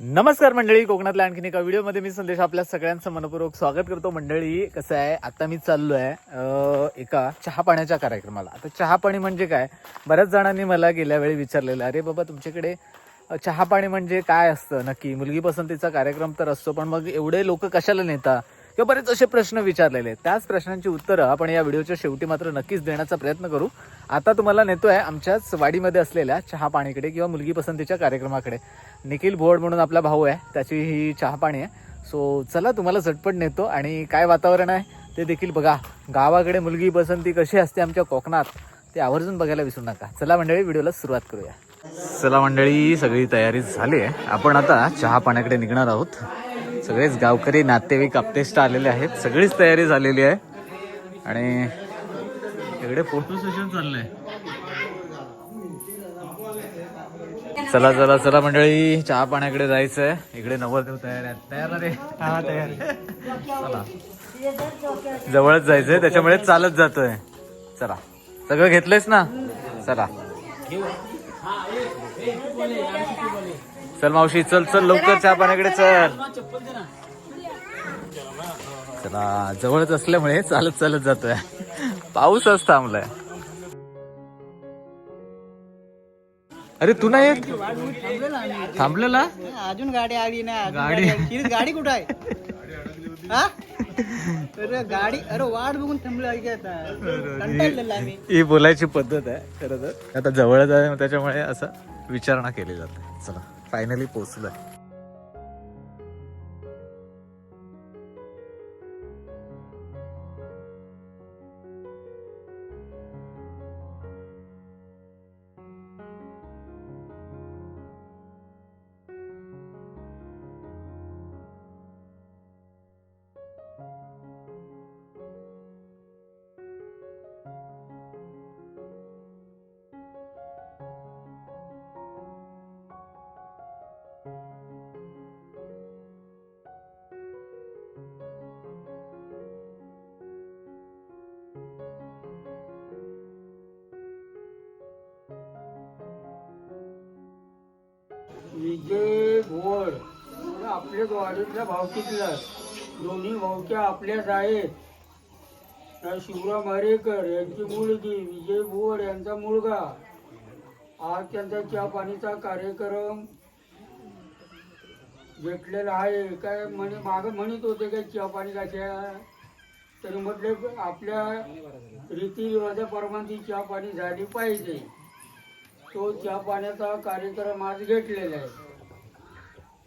नमस्कार मंडळी कोकणातल्या आणखीन एका व्हिडिओमध्ये मी संदेश आपल्या सगळ्यांचं मनपूर्वक स्वागत करतो. मंडळी कसं आहे? आता मी चाललो आहे एका चहा पाण्याच्या कार्यक्रमाला. आता चहा पाणी म्हणजे काय? बऱ्याच जणांनी मला गेल्या वेळी विचारलेलं अरे बाबा तुमच्याकडे चहा पाणी म्हणजे काय असतं? नक्की मुलगी पसंतीचा कार्यक्रम तर असतो पण मग एवढे लोक कशाला नेता? किंवा बरेच असे प्रश्न विचारलेले आहेत. त्याच प्रश्नांची उत्तरं आपण या व्हिडिओच्या शेवटी मात्र नक्कीच देण्याचा प्रयत्न करू. आता तुम्हाला नेतोय आमच्याच वाडीमध्ये असलेल्या चहा पाणीकडे किंवा मुलगी पसंतीच्या कार्यक्रमाकडे. निखिल भोड म्हणून आपला भाऊ आहे त्याची ही चहा पाणी आहे. सो चला तुम्हाला झटपट नेतो आणि काय वातावरण आहे ते देखील बघा. गावाकडे मुलगी पसंती कशी असते आमच्या कोकणात ते आवर्जून बघायला विसरू नका. चला मंडळी व्हिडिओला सुरुवात करूया. चला मंडळी सगळी तयारी झाली आहे. आपण आता चहा पाण्याकडे निघणार आहोत. सगळेच गावकरी नातेवाईक आपतेष्ट आलेले आहेत. सगळीच तयारी झालेली आहे. आणि इकडे फोटो सेशन चाललंय. चला चला चला मंडळी चहा पाण्याकडे जायचंय. इकडे नवरदेव तयार आहेत. तयार रे हा तयार चला. जवळच जायचंय त्याच्यामुळे चालत जातोय. चला. सगळं घेतलंयस ना? चला. चल मावशी चल चल लवकर चहा पाण्याकडे चल. चला जवळच असल्यामुळे चालत चालत जातोय. पाऊसच थांबलाय. अरे तू नाही येत? थांबलेला? अजून गाडी आली नाही गाडी- गाडी कुठं आहे? अरे गाडी अरे वाट बघून थांबलो ही बोलायची पद्धत आहे खरं तर. आता जवळच आहे त्याच्यामुळे असं विचारणा केली जाते. चला. फायनली पोहोचलोय विजय भोर आपल्याच वाडीतल्या भावकीतला दोन्ही भावक्या आपल्याच आहेत. शिवराम हरेकर यांची मुलगी विजय भोर यांचा मुलगा. आज त्यांचा चहा पाणीचा कार्यक्रम भेटलेला आहे. काय म्हणे माग म्हणत होते काय चहा पाणी कशा तरी म्हटले आपल्या रीतीरिवाजाप्रमाणे चहा पाणी झाली पाहिजे. तो चहा पाण्याचा कार्यक्रम आज घेतलेला आहे.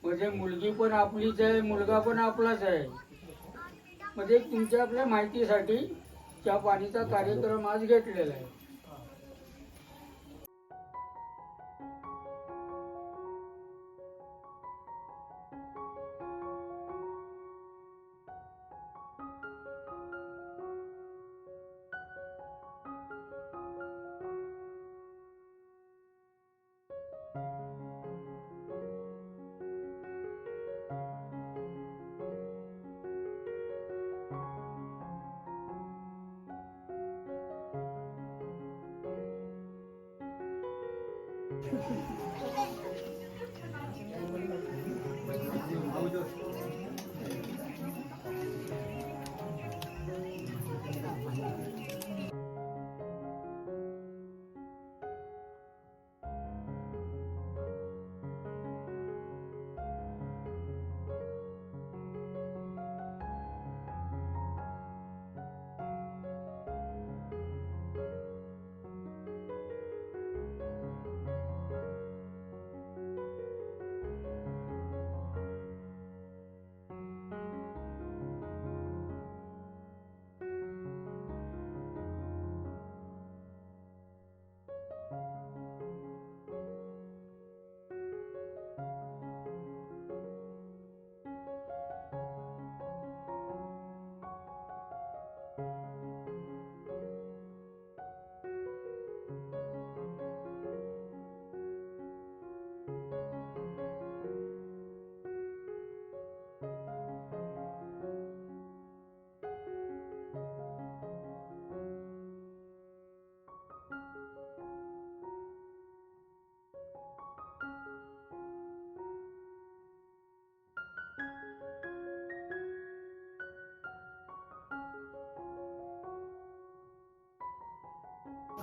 म्हणजे मुलगी पण आपलीच आहे मुलगा पण आपलाच आहे. म्हणजे तुमच्या आपल्या माहितीसाठी त्या पाणीचा कार्यक्रम आज घेतलेला आहे. Thank you.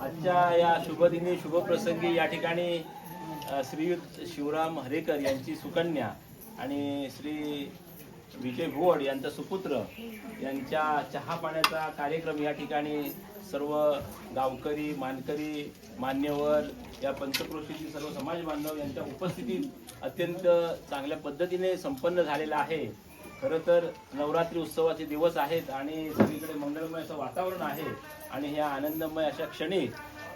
आजच्या या शुभदिनी शुभप्रसंगी या ठिकाणी श्रीयुत शिवराम हरेकर यांची सुकन्या आणि श्री विजय भोड यांचा सुपुत्र यांच्या चहा पाण्याचा कार्यक्रम या ठिकाणी सर्व गावकरी मानकरी मान्यवर या पंचक्रोशीतील सर्व समाज बांधव यांच्या उपस्थितीत अत्यंत चांगल्या पद्धतीने संपन्न झालेला आहे. खरं तर नवरात्री उत्सवाचे दिवस आहेत आणि सगळीकडे मंगलमय असं वातावरण आहे आणि ह्या आनंदमय अशा क्षणी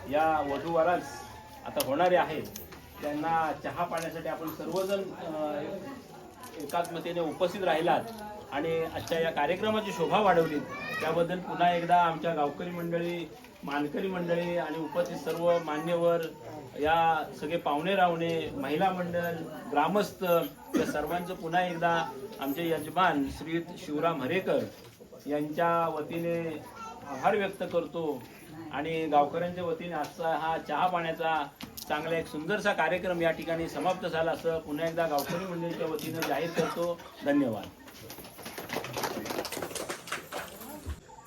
या वधूवरास आता होणारे आहेत त्यांना चहा पाण्यासाठी आपण सर्वजण एकात्मतेने उपस्थित राहिलात आणि आजच्या या कार्यक्रमाची शोभा वाढवलीत त्याबद्दल पुन्हा एकदा आमच्या गावकरी मंडळी मानकरी मंडळी आणि उपस्थित सर्व मान्यवर या सगळे पाहुणे रावणे महिला मंडळ ग्रामस्थ या सर्वांचं पुन्हा एकदा आमचे यजमान श्रीयुत शिवराम हरेकर यांच्या वतीने आभार व्यक्त करतो आणि गावकऱ्यांच्या वतीने आजचा हा चहा पाण्याचा चांगला एक सुंदरसा कार्यक्रम या ठिकाणी समाप्त झाला असं पुन्हा एकदा गावकरी मंडळीच्या वतीने जाहीर करतो. धन्यवाद.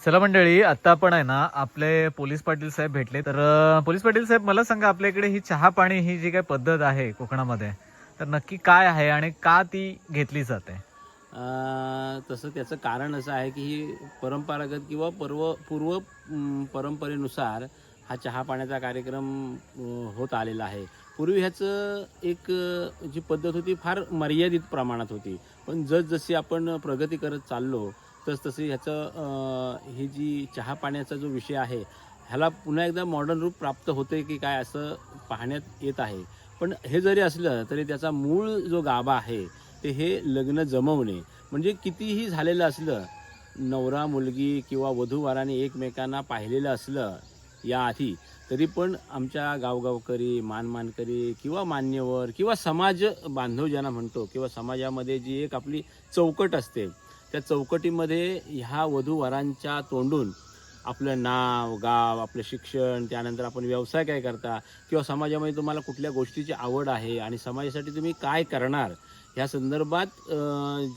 चला मंडळी आता पण आहे ना आपले पोलीस पाटील साहेब भेटले. तर पोलीस पाटील साहेब मला सांगा आपल्या इकडे ही चहा पाणी ही जी काही पद्धत आहे कोकणामध्ये तर नक्की काय आहे आणि का ती घेतली जाते? तसं त्याचं कारण असं आहे की ही परंपरागत किंवा पर्व पूर्व परंपरेनुसार हा चहा पाण्याचा कार्यक्रम होत आलेला आहे. पूर्वी ह्याचं एक जी पद्धत होती फार मर्यादित प्रमाणात होती. पण जसजशी आपण प्रगती करत चाललो तस ह्याचं ही जी चहा पाण्याचा जो विषय आहे ह्याला पुन्हा एकदा मॉडर्न रूप प्राप्त होते की काय असं पाहण्यात येत आहे. पण हे जरी असलं तरी त्याचा मूळ जो गाभा आहे ते हे लग्न जमवणे म्हणजे कितीही झालेलं असलं नवरा मुलगी किंवा वधूवराने एकमेकांना पाहिलेलं असलं याआधी तरी पण आमच्या गावगावकरी मानमानकरी किंवा मान्यवर किंवा समाज बांधव ज्यांना म्हणतो किंवा समाजामध्ये जी एक आपली चौकट असते त्या चौकटीमध्ये ह्या वधूवरांच्या तोंडून आपलं नाव गाव आपलं शिक्षण त्यानंतर आपण व्यवसाय काय करता किंवा समाजामध्ये तुम्हाला कुठल्या गोष्टीची आवड आहे आणि समाजासाठी तुम्ही काय करणार ह्या संदर्भात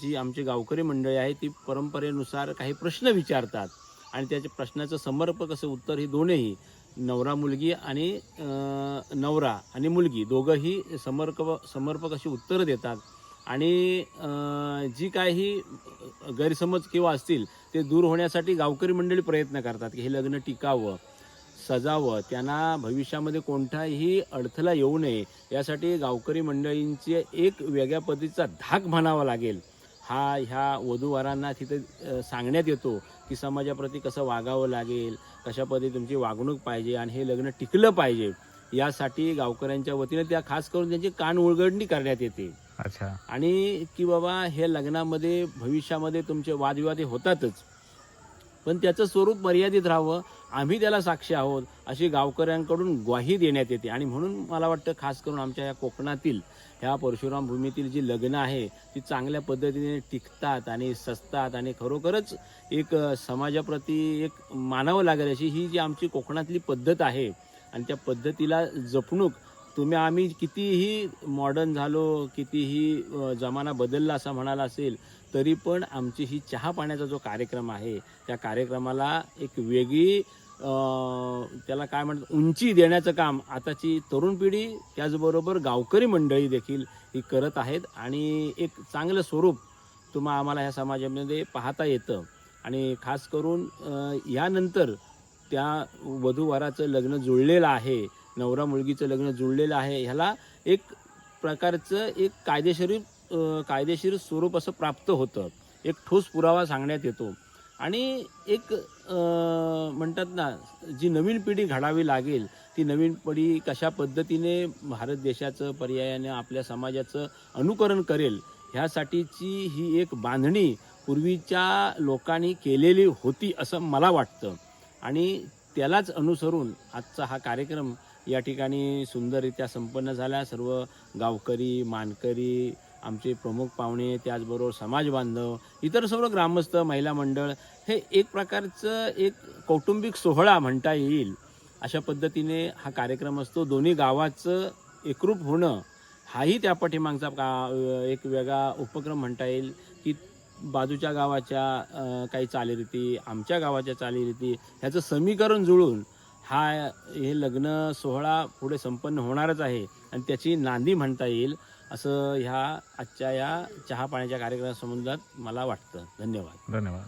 जी आमची गावकरी मंडळी आहे ती परंपरेनुसार काही प्रश्न विचारतात. आणि त्याच्या प्रश्नाचं समर्पक असं उत्तर ही दोन्ही नवरा मुलगी आणि नवरा आणि मुलगी दोघंही समर्प समर्पक अशी उत्तरं देतात. आणि जी काही गैरसमज किंवा असतील ते दूर होण्यासाठी गावकरी मंडळी प्रयत्न करतात की हे लग्न टिकावं. सजावं त्यांना भविष्यामध्ये कोणताही अडथळा येऊ नये यासाठी गावकरी मंडळींचे एक वेगळ्या पद्धतीचा धाक म्हणावा लागेल. हा ह्या वधूवरांना तिथे सांगण्यात येतो की समाजाप्रती कसं वागावं लागेल कशा पद्धती तुमची वागणूक पाहिजे आणि हे लग्न टिकलं पाहिजे. यासाठी गावकऱ्यांच्या वतीने त्या खास करून त्यांची कान उलगडणी करण्यात येते. अच्छा. आणि की बाबा हे लग्नामध्ये भविष्यामध्ये तुमचे वादविवाद होतातच. पण त्याचं स्वरूप मर्यादित राहावं. आम्ही त्याला साक्षी आहोत अशी गावकऱ्यांकडून ग्वाही देण्यात येते. आणि म्हणून मला वाटतं खास करून आमच्या या कोकणातील ह्या परशुराम भूमीतील जी लग्न आहे ती चांगल्या पद्धतीने टिकतात आणि सजतात आणि खरोखरच एक समाजाप्रती एक मानावं लागेल अशी ही जी आमची कोकणातली पद्धत आहे. आणि त्या पद्धतीला जपणूक तुम्ही आम्ही कितीही मॉडर्न झालो कितीही जमाना बदलला असं म्हणाला असेल तरी पण आमची ही चहा पाण्याचा जो कार्यक्रम आहे त्या कार्यक्रमाला एक वेगळी त्याला काय म्हणतात उंची देण्याचं काम आताची तरुण पिढी त्याचबरोबर गावकरी मंडळी देखील ही करत आहेत. आणि एक चांगलं स्वरूप तुम्हा आम्हाला ह्या समाजामध्ये पाहता येतं. आणि खास करून यानंतर त्या वधूवराचं लग्न जुळलेलं आहे. नवरा मुलगीचं लग्न जुळलेलं आहे. ह्याला एक प्रकारचं एक कायदेशीर कायदेशीर स्वरूप असं प्राप्त होतं. एक ठोस पुरावा सांगण्यात येतो. आणि एक म्हणतात ना जी नवीन पिढी घडावी लागेल ती नवीन पिढी कशा पद्धतीने भारत देशाचं पर्यायाने आपल्या समाजाचं अनुकरण करेल ह्यासाठीची ही एक बांधणी पूर्वीच्या लोकांनी केलेली होती असं मला वाटतं. आणि त्यालाच अनुसरून आजचा हा कार्यक्रम या ठिकाणी सुंदररित्या संपन्न झाल्या सर्व गावकरी मानकरी आमचे प्रमुख पाहुणे त्याचबरोबर समाज बांधव इतर सर्व ग्रामस्थ महिला मंडळ हे एक प्रकारचं एक कौटुंबिक सोहळा म्हणता येईल अशा पद्धतीने हा कार्यक्रम असतो. दोन्ही गावाचं एकरूप होणं हाही त्या पाठीमागचा का एक वेगळा उपक्रम म्हणता येईल की बाजूच्या गावाच्या काही चालीरीती आमच्या गावाच्या चालीरीती ह्याचं समीकरण जुळून हा हे लग्न सोहळा पुढे संपन्न होणारच आहे आणि त्याची नांदी म्हणता येईल असं ह्या आजच्या या चहा पाण्याच्या कार्यक्रमासंबंधात मला वाटतं. धन्यवाद. धन्यवाद.